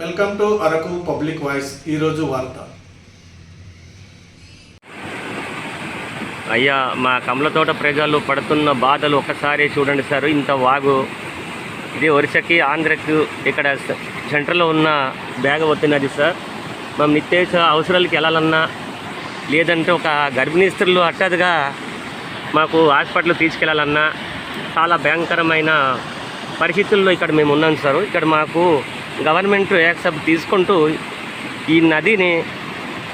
Welcome to Araku public voice ఈరోజు వార్త. అయ్యా మా కమలతోట ప్రజలు పడుతున్న బాధలు ఒక్కసారి చూడండి సార్ ఇంత వాగు. ఇది ఒరిస్సాకి ఆంధ్రకు ఇక్కడ సెంటర్లో ఉన్న బ్యాగ్ నది సార్. మేము నిత్యావసర అవసరాలకి వెళ్ళాలన్నా లేదంటే ఒక గర్భిణీ స్త్రీలు మాకు హాస్పిటల్ తీసుకెళ్ళాలన్నా చాలా భయంకరమైన పరిస్థితుల్లో ఇక్కడ మేము ఉన్నాం సార్. ఇక్కడ మాకు గవర్నమెంట్ యాక్సెప్ట్ తీసుకుంటూ ఈ నదిని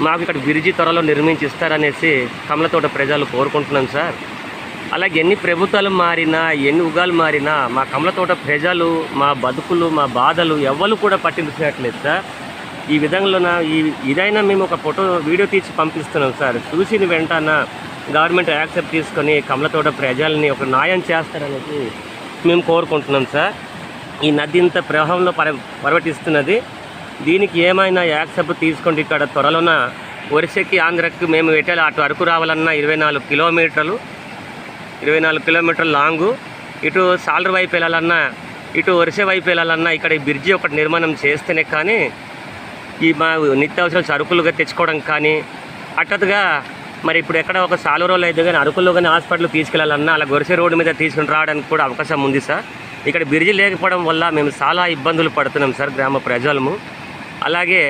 మాకు ఇక్కడ బిరిజి త్వరలో నిర్మించిస్తారనేసి కమలతోట ప్రజలు కోరుకుంటున్నాం సార్. అలాగే ఎన్ని ప్రభుత్వాలు మారినా ఎన్ని ఉగాలు మారినా మా కమలతోట ప్రజలు మా బతుకులు మా బాధలు ఎవ్వరు కూడా పట్టించుకోవట్లేదు సార్. ఈ విధంగా ఈ ఇదైనా మేము ఒక ఫోటో వీడియో తీసి పంపిస్తున్నాం సార్. చూసిన వెంటన గవర్నమెంట్ యాక్సెప్ట్ తీసుకొని కమలతోట ప్రజల్ని ఒక న్యాయం చేస్తారనేసి మేము కోరుకుంటున్నాం సార్. ఈ నది ఇంత ప్రవాహంలో పర పర్వటిస్తున్నది. దీనికి ఏమైనా యాక్సెప్ట్ తీసుకోండి. ఇక్కడ త్వరలోన వరుసకి ఆంధ్రకి మేము ఎటాలి అటు అరకు రావాలన్నా ఇరవై నాలుగు కిలోమీటర్లు ఇరవై నాలుగు కిలోమీటర్ల లాంగు. ఇటు సాలర్ వైపు వెళ్ళాలన్నా ఇటు వరుస వైపు వెళ్ళాలన్నా ఇక్కడ ఈ బ్రిడ్జి ఒకటి నిర్మాణం చేస్తేనే కానీ ఈ మా నిత్యావసర సరుకులుగా తెచ్చుకోవడం కానీ అట్టదుగా మరి ఇప్పుడు ఎక్కడ ఒక సాలూరులో అయితే కానీ అరకుల్లో కానీ హాస్పిటల్ తీసుకెళ్ళాలన్నా అలా గొరిసె రోడ్డు మీద తీసుకుని రావడానికి కూడా అవకాశం ఉంది సార్. ఇక్కడ బ్రిడ్జి లేకపోవడం వల్ల మేము చాలా ఇబ్బందులు పడుతున్నాం సార్ గ్రామ ప్రజలము. అలాగే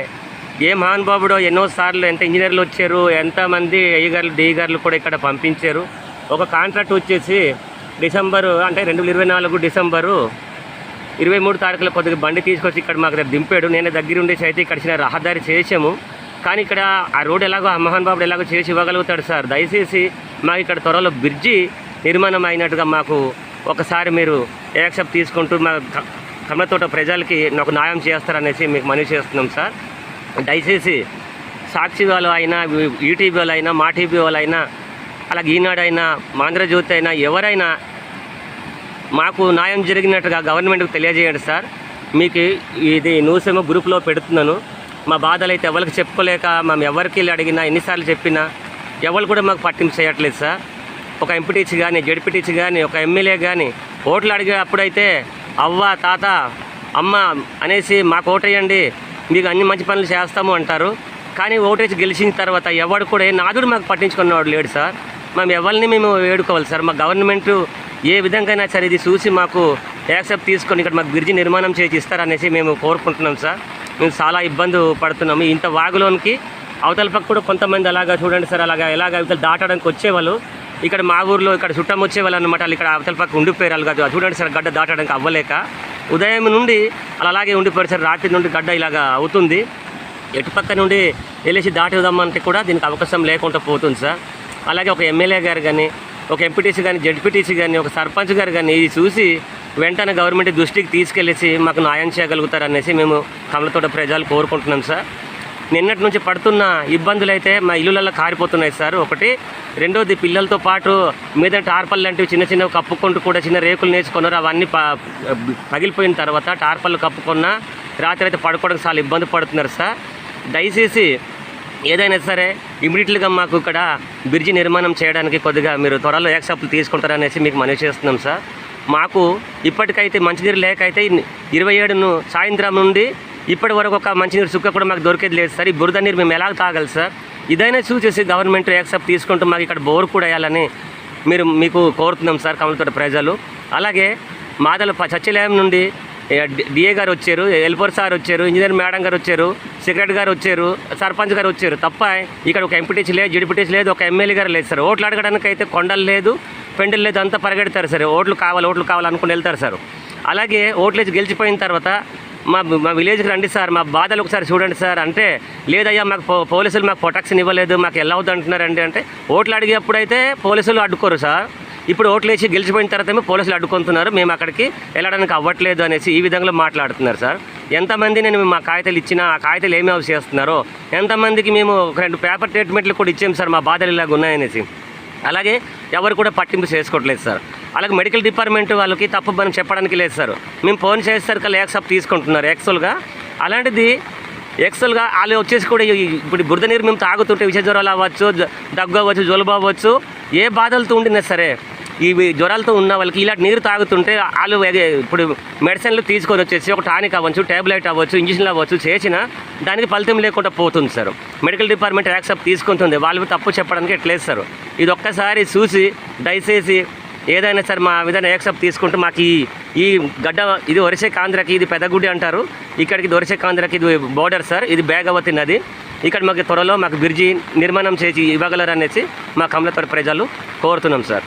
ఏ మహానుభావుడో ఎన్నోసార్లు ఎంత ఇంజనీర్లు వచ్చారు ఎంతమంది అయ్యగారులు డిగారులు కూడా ఇక్కడ పంపించారు. ఒక కాంట్రాక్ట్ వచ్చేసి డిసెంబరు అంటే రెండు వేల ఇరవై నాలుగు డిసెంబరు ఇరవై మూడు తారీఖులో కొద్దిగా బండి తీసుకొచ్చి ఇక్కడ మాకు దగ్గర దింపాడు. నేను దగ్గర ఉండేసి అయితే ఇక్కడ చిన్న రహదారి చేసాము కానీ ఇక్కడ ఆ రోడ్ ఎలాగో ఆ మోహన్ ఎలాగో చేసి ఇవ్వగలుగుతాడు సార్. దయచేసి మాకు ఇక్కడ త్వరలో బ్రిడ్జి నిర్మాణం అయినట్టుగా మాకు ఒకసారి మీరు యాక్సెప్ట్ తీసుకుంటూ మా క- కమలతోట ప్రజలకి నాకు న్యాయం చేస్తారనేసి మీకు మనవి చేస్తున్నాం సార్. దయచేసి సాక్షి వాళ్ళు అయినా ఈటీవీ వాళ్ళు అయినా మా టీవీ వాళ్ళు అయినా అలాగే ఈనాడైనా మాంధ్రజ్యోతి అయినా ఎవరైనా మాకు న్యాయం జరిగినట్టుగా గవర్నమెంట్కి తెలియజేయండి సార్. మీకు ఇది న్యూస్ ఏమో గ్రూప్లో పెడుతున్నాను. మా బాధలు అయితే ఎవరికి చెప్పుకోలేక మేము ఎవరికి వెళ్ళి అడిగినా ఎన్నిసార్లు చెప్పినా ఎవరు కూడా మాకు పట్టింపు చేయట్లేదు సార్. ఒక ఎంపీటీసీ కానీ జడ్పీటీసీ కానీ ఒక ఎమ్మెల్యే కానీ ఓట్లు అడిగే అప్పుడైతే అవ్వ తాత అమ్మ అనేసి మాకు ఓటేయండి మీకు అన్ని మంచి పనులు చేస్తాము అంటారు. కానీ ఓటేసి గెలిచిన తర్వాత ఎవడు కూడా నాదుడు మాకు పట్టించుకున్నవాడు లేడు సార్. మేము ఎవరిని మేము వేడుకోవాలి సార్. మా గవర్నమెంట్ ఏ విధంగా సరే ఇది చూసి మాకు యాక్సెప్ట్ తీసుకొని ఇక్కడ మాకు బ్రిడ్జి నిర్మాణం చేసి ఇస్తారనేసి మేము కోరుకుంటున్నాం సార్. మేము చాలా ఇబ్బంది పడుతున్నాము. ఇంత వాగులోనికి అవతల పక్క కూడా కొంతమంది అలాగా చూడండి సార్ అలాగా ఎలాగ అవతల దాటడానికి వచ్చేవాళ్ళు. ఇక్కడ మా ఊర్లో ఇక్కడ చుట్టం వచ్చేవాళ్ళు అనమాట వాళ్ళు ఇక్కడ అవతల పక్క ఉండిపోయారు. వాళ్ళు కాదు చూడండి సార్ గడ్డ దాటడానికి అవ్వలేక ఉదయం నుండి అలాగే ఉండిపోయారు సార్. రాత్రి నుండి గడ్డ ఇలాగా అవుతుంది. ఎటుపక్క నుండి వెళ్ళేసి దాటుదామంటే కూడా దీనికి అవకాశం లేకుండా పోతుంది సార్. అలాగే ఒక ఎమ్మెల్యే గారు కానీ ఒక ఎంపీటీసీ కానీ జడ్పీటీసీ కానీ ఒక సర్పంచ్ గారు కానీ ఇది చూసి వెంటనే గవర్నమెంట్ దృష్టికి తీసుకెళ్ళేసి మాకు న్యాయం చేయగలుగుతారనేసి మేము కమలతోట ప్రజలు కోరుకుంటున్నాం సార్. నిన్నటి నుంచి పడుతున్న ఇబ్బందులు అయితే మా ఇల్లులలో కారిపోతున్నాయి సార్. ఒకటి రెండోది పిల్లలతో పాటు మీద టార్పల్ లాంటివి చిన్న చిన్నవి కప్పుకుంటూ కూడా చిన్న రేకులు నేర్చుకున్నారు. అవన్నీ ప- పగిలిపోయిన తర్వాత టార్పల్ కప్పుకున్న రాత్రి అయితే పడుకోవడానికి చాలా ఇబ్బంది పడుతున్నారు సార్. దయచేసి ఏదైనా సరే ఇమీడియట్గా మాకు ఇక్కడ బ్రిడ్జి నిర్మాణం చేయడానికి కొద్దిగా మీరు త్వరలో యాక్సెప్ట్లు తీసుకుంటారనేసి మీకు మనవి చేస్తున్నాం సార్. మాకు ఇప్పటికైతే మంచినీరు లేక అయితే ఇరవై ఏడును సాయంత్రం నుండి ఇప్పటి వరకు ఒక మంచినీరు చుక్క కూడా మాకు దొరికేది లేదు సార్. ఈ బురద నీరు మేము ఎలా తాగాలి సార్? ఇదైనా చూసేసి గవర్నమెంట్ యాక్సెప్ట్ తీసుకుంటూ మాకు ఇక్కడ బోర్ కూడా వేయాలని మీరు మీకు కోరుతున్నాం సార్ కమలతోట ప్రజలు. అలాగే మాదల ప- నుండి డిఏ గారు వచ్చారు ఎల్పోర్ సార్ వచ్చారు ఇంజనీర్ మేడం గారు వచ్చారు సెక్రటరీ గారు వచ్చారు సర్పంచ్ గారు వచ్చారు. తప్ప ఇక్కడ ఒక ఎంపీటీసీ లేదు జడిపిటీసీ లేదు ఒక ఎమ్మెల్యే గారు లేదు సార్. ఓట్లు అడగడానికి అయితే కొండలు లేదు పెండలు లేదు అంతా పరిగెడతారు సార్. ఓట్లు కావాలి ఓట్లు కావాలనుకుని వెళ్తారు సార్. అలాగే ఓట్లు వేసి గెలిచిపోయిన తర్వాత మా మా విలేజ్కి రండి సార్ మా బాధలు ఒకసారి చూడండి సార్. అంటే లేదయ్యా మాకు పోలీసులు మాకు ప్రొటెక్షన్ ఇవ్వలేదు మాకు ఎలా అవుతుంది అంటున్నారండి అంటే ఓట్లు అడిగేప్పుడైతే పోలీసులు అడ్డుకోరు సార్. ఇప్పుడు ఓట్లు వేసి గెలిచిపోయిన తర్వాత ఏమో పోలీసులు అడ్డుకుంటున్నారు మేము అక్కడికి వెళ్ళడానికి అవ్వట్లేదు అనేసి ఈ విధంగా మాట్లాడుతున్నారు సార్. ఎంతమంది నేను మా కాగితాలు ఇచ్చినా ఆ కాగితాలు ఏమి అవి చేస్తున్నారో ఎంతమందికి మేము ఒక రెండు పేపర్ ట్రీట్మెంట్లు కూడా ఇచ్చాము సార్ మా బాధలు ఇలాగ ఉన్నాయనేసి. అలాగే ఎవరు కూడా పట్టింపు చేసుకోవట్లేదు సార్. అలాగే మెడికల్ డిపార్ట్మెంట్ వాళ్ళకి తప్పు మనం చెప్పడానికి లేదు సార్. మేము ఫోన్ చేసేసరికి యాక్సెప్ట్ తీసుకుంటున్నారు యాక్చువల్గా అలాంటిది యాక్చువల్గా వాళ్ళు వచ్చేసి కూడా ఇప్పుడు బురద నీరు మేము తాగుతుంటే విష జ్వరాలు అవ్వచ్చు దగ్గు అవ్వచ్చు జలుబు అవ్వచ్చు ఏ బాధలతో ఉండినా సరే ఇవి జ్వరాలతో ఉన్న వాళ్ళకి ఇలాంటి నీరు తాగుతుంటే వాళ్ళు ఇప్పుడు మెడిసిన్లు తీసుకొని వచ్చేసి ఒక టానిక్ అవ్వచ్చు ట్యాబ్లెట్ అవ్వచ్చు ఇంజక్షన్లు అవ్వచ్చు చేసిన దానికి ఫలితం లేకుండా పోతుంది సార్. మెడికల్ డిపార్ట్మెంట్ యాక్సెప్ట్ తీసుకుంటుంది. వాళ్ళు తప్పు చెప్పడానికి ఎట్లేస్తారు ఇది ఒక్కసారి చూసి దయచేసి ఏదైనా సరే మా విధంగా యాక్సెప్ట్ తీసుకుంటూ మాకు ఈ ఈ గడ్డ ఇది వరిసే కాంధ్రకి ఇది పెద్దగుడి అంటారు. ఇక్కడికి ఇది వరిసే కాంధ్రకి ఇది బోర్డర్ సార్. ఇది బేగవతి నది. ఇక్కడ మాకు త్వరలో మాకు బ్రిడ్జి నిర్మాణం చేసి ఇవ్వగలరు అనేసి మా కమలతోటి ప్రజలు కోరుతున్నాం సార్.